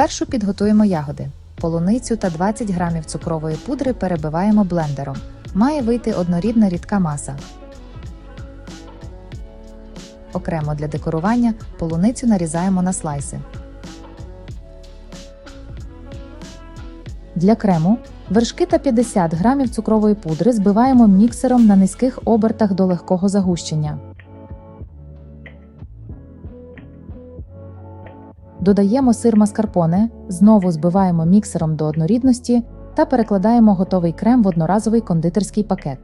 Спершу підготуємо ягоди. Полуницю та 20 грамів цукрової пудри перебиваємо блендером. Має вийти однорідна рідка маса. Окремо для декорування полуницю нарізаємо на слайси. Для крему вершки та 50 грамів цукрової пудри збиваємо міксером на низьких обертах до легкого загущення. Додаємо сир маскарпоне, знову збиваємо міксером до однорідності та перекладаємо готовий крем в одноразовий кондитерський пакет.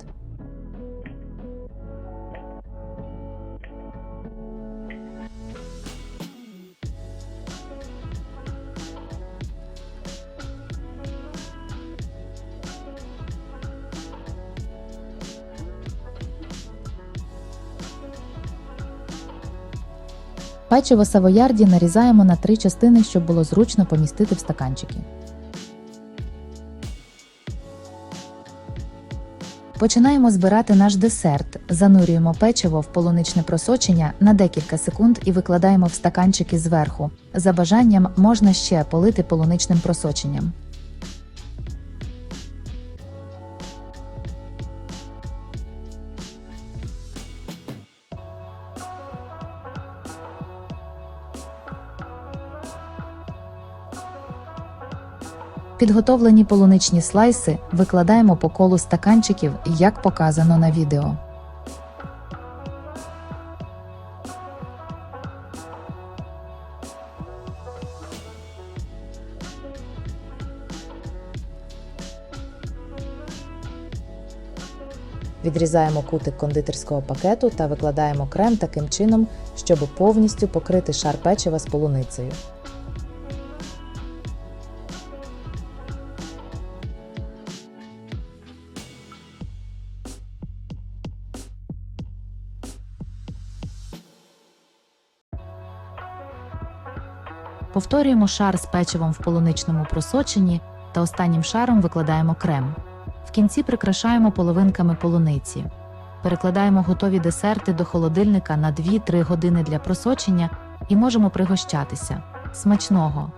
Печиво савоярді нарізаємо на три частини, щоб було зручно помістити в стаканчики. Починаємо збирати наш десерт. Занурюємо печиво в полуничне просочення на декілька секунд і викладаємо в стаканчики зверху. За бажанням можна ще полити полуничним просоченням. Підготовлені полуничні слайси викладаємо по колу стаканчиків, як показано на відео. Відрізаємо кутик кондитерського пакету та викладаємо крем таким чином, щоб повністю покрити шар печива з полуницею. Повторюємо шар з печивом в полуничному просоченні та останнім шаром викладаємо крем. В кінці прикрашаємо половинками полуниці. Перекладаємо готові десерти до холодильника на 2-3 години для просочення і можемо пригощатися. Смачного!